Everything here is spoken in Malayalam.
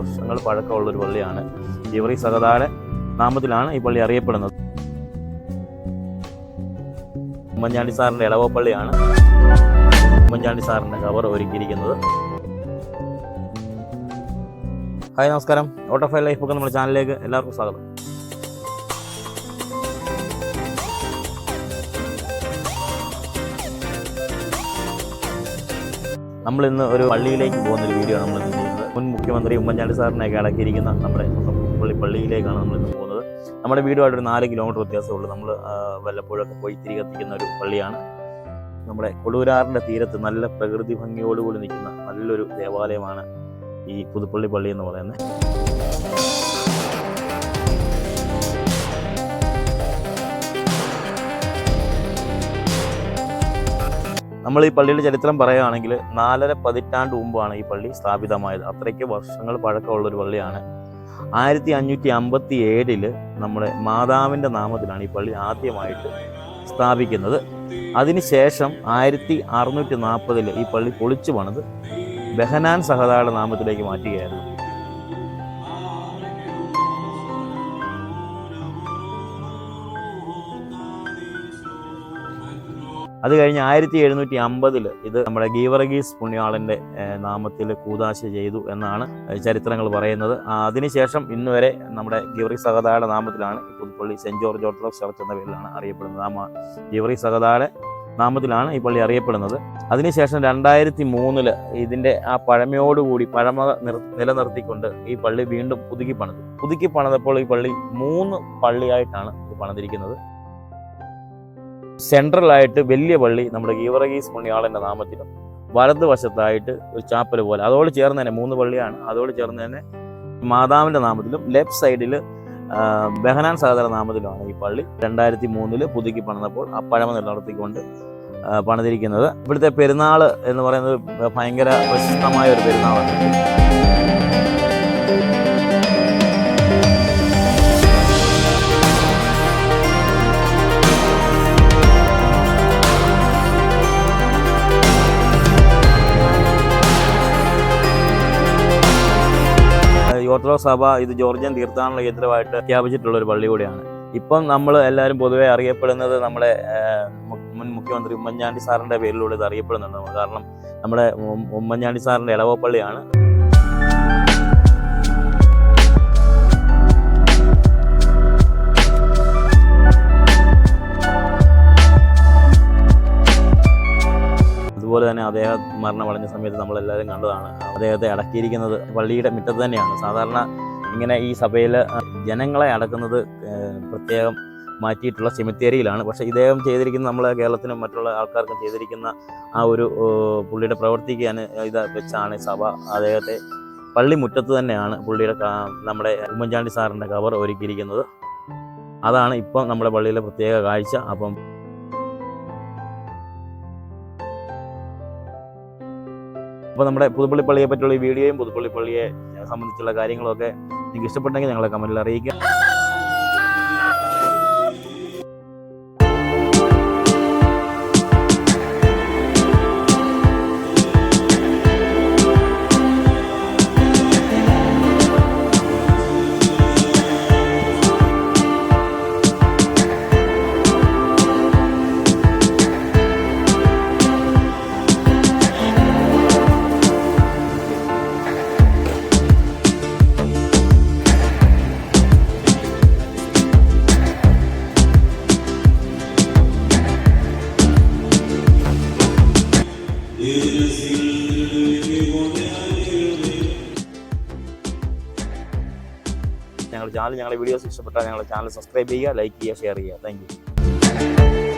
വർഷങ്ങൾ പഴക്കമുള്ള ഒരു പള്ളിയാണ്. ജിവറി സഹതാര നാമത്തിലാണ് ഈ പള്ളി അറിയപ്പെടുന്നത്. ഉമ്മൻചാണ്ടി സാറിന്റെ ഇളവ പള്ളിയാണ്. ഉമ്മൻചാണ്ടി സാറിന്റെ കവർ ഒരുക്കിയിരിക്കുന്നത്. ഹായ് നമസ്കാരം. ഓട്ടോഫൈ ലൈഫ് ഒക്കെ നമ്മുടെ ചാനലിലേക്ക് എല്ലാവർക്കും സ്വാഗതം. നമ്മളിന്ന് ഒരു പള്ളിയിലേക്ക് പോകുന്ന ഒരു വീഡിയോ നമ്മൾ ചെയ്യുന്നത്. മുൻ മുഖ്യമന്ത്രി ഉമ്മൻചാണ്ടി സാറിനെയൊക്കെ അടക്കിയിരിക്കുന്ന നമ്മുടെ സ്വന്തം പള്ളിയിലേക്കാണ് നമ്മൾ ഇന്ന് പോകുന്നത്. നമ്മുടെ വീടുമായിട്ട് ഒരു നാല് കിലോമീറ്റർ വ്യത്യാസമുള്ളൂ നമ്മൾ വല്ലപ്പോഴൊക്കെ പോയി തിരികെ എത്തിക്കുന്ന ഒരു പള്ളിയാണ്. നമ്മുടെ കൊടൂരാറിന്റെ തീരത്ത് നല്ല പ്രകൃതി ഭംഗിയോടുകൂടി നിൽക്കുന്ന നല്ലൊരു ദേവാലയമാണ് ഈ പുതുപ്പള്ളി പള്ളി എന്ന് പറയുന്നത്. നമ്മൾ ഈ പള്ളിയുടെ ചരിത്രം പറയുകയാണെങ്കിൽ നാലര പതിറ്റാണ്ട് മുമ്പാണ് ഈ പള്ളി സ്ഥാപിതമായത്. അത്രയ്ക്ക് വർഷങ്ങൾ പഴക്കമുള്ള ഒരു പള്ളിയാണ്. ആയിരത്തി അഞ്ഞൂറ്റി അമ്പത്തി ഏഴിൽ നമ്മുടെ മാതാവിന്റെ നാമത്തിലാണ് ഈ പള്ളി ആദ്യമായിട്ട് സ്ഥാപിക്കുന്നത്. അതിനുശേഷം ആയിരത്തി അറുന്നൂറ്റി നാൽപ്പതിൽ ഈ പള്ളി പൊളിച്ചു പണിത് ബഹനാൻ സഹദായുടെ നാമത്തിലേക്ക് മാറ്റുകയായിരുന്നു. അത് കഴിഞ്ഞ് ആയിരത്തി എഴുന്നൂറ്റി അമ്പതിൽ ഇത് നമ്മുടെ ഗീവർഗീസ് പുണ്യാളന്റെ നാമത്തിൽ കൂതാശ ചെയ്തു എന്നാണ് ചരിത്രങ്ങൾ പറയുന്നത്. അതിനുശേഷം ഇന്ന് വരെ നമ്മുടെ ഗീവറി സഹതാടെ നാമത്തിലാണ് Puthuppally saint George Orthodox church എന്ന പേരിലാണ് അറിയപ്പെടുന്നത്. ആ ഗീവറി സഹതാടെ നാമത്തിലാണ് ഈ പള്ളി അറിയപ്പെടുന്നത്. അതിനുശേഷം രണ്ടായിരത്തി മൂന്നിൽ ഇതിന്റെ ആ പഴമയോടുകൂടി പഴമ നിർ- നിലനിർത്തിക്കൊണ്ട് ഈ പള്ളി വീണ്ടും പുതുക്കി പണിതു. പുതുക്കി പണിതപ്പോൾ ഈ പള്ളി മൂന്ന് പള്ളിയായിട്ടാണ് പണിതിരിക്കുന്നത്. സെൻട്രലായിട്ട് വലിയ പള്ളി നമ്മുടെ ഗീവറഗീസ് പുണ്യാളന്റെ നാമത്തിലും വലതുവശത്തായിട്ട് ഒരു ചാപ്പൽ പോലെ. അതോട് ചേർന്ന് തന്നെ മൂന്ന് പള്ളിയാണ്. അതോട് ചേർന്ന് തന്നെ മാതാവിന്റെ നാമത്തിലും ലെഫ്റ്റ് സൈഡിൽ ബഹനാൻ സഹോദര നാമത്തിലുമാണ് ഈ പള്ളി. രണ്ടായിരത്തി മൂന്നിൽ പുതുക്കി പണിതപ്പോൾ ആ പഴമ നിലനിർത്തിക്കൊണ്ട് പണിതിരിക്കുന്നത്. ഇവിടുത്തെ പെരുന്നാൾ എന്ന് പറയുന്നത് ഭയങ്കര പ്രശസ്തമായ ഒരു പെരുന്നാളാണ്. ഓർത്തഡോക്സ് സഭ ഇത് ജോർജിയൻ തീർത്ഥാടന കേന്ദ്രമായിട്ട് പ്രഖ്യാപിച്ചിട്ടുള്ള ഒരു പള്ളി കൂടിയാണ് ഇപ്പം നമ്മൾ എല്ലാവരും പൊതുവെ അറിയപ്പെടുന്നത് മു- മുൻ മുഖ്യമന്ത്രി ഉമ്മൻചാണ്ടി സാറിന്റെ പേരിലൂടെ ഇത് അറിയപ്പെടുന്നുണ്ട്. കാരണം നമ്മുടെ ഉമ്മൻചാണ്ടി സാറിന്റെ ഇളവ അതുപോലെ തന്നെ അദ്ദേഹം മരണം വളഞ്ഞ സമയത്ത് നമ്മളെല്ലാവരും കണ്ടതാണ്. അദ്ദേഹത്തെ അടക്കിയിരിക്കുന്നത് പള്ളിയുടെ മുറ്റത്ത് തന്നെയാണ്. സാധാരണ ഇങ്ങനെ ഈ സഭയിൽ ജനങ്ങളെ അടക്കുന്നത് പ്രത്യേകം മാറ്റിയിട്ടുള്ള സെമിത്തേരിയിലാണ്. പക്ഷേ ഇദ്ദേഹം ചെയ്തിരിക്കുന്ന നമ്മളെ കേരളത്തിനും മറ്റുള്ള ആൾക്കാർക്കും ചെയ്തിരിക്കുന്ന ആ ഒരു പുള്ളിയുടെ പ്രവൃത്തിക്ക് ഇത് വെച്ചാണ് സഭ അദ്ദേഹത്തെ പള്ളി മുറ്റത്ത് തന്നെയാണ് പുള്ളിയുടെ നമ്മുടെ ഉമ്മൻചാണ്ടി സാറിന്റെ കവർ ഒരുക്കിയിരിക്കുന്നത്. അതാണ് ഇപ്പം നമ്മുടെ പള്ളിയിലെ പ്രത്യേക കാഴ്ച. അപ്പം അപ്പോൾ നമ്മുടെ പുതുപ്പള്ളി പള്ളിയെ പറ്റിയുള്ള ഈ വീഡിയോയും പുതുപ്പള്ളി പള്ളിയെ സംബന്ധിച്ചുള്ള കാര്യങ്ങളൊക്കെ നിങ്ങൾക്ക് ഇഷ്ടപ്പെട്ടെങ്കിൽ ഞങ്ങളെ കമന്റിൽ അറിയിക്കുക. ചാനൽ ഞങ്ങളുടെ വീഡിയോസ് ഇഷ്ടപ്പെട്ടാൽ ഞങ്ങളുടെ ചാനൽ സബ്സ്ക്രൈബ് ചെയ്യുക ലൈക്ക് ചെയ്യുക ഷെയർ ചെയ്യുക. താങ്ക്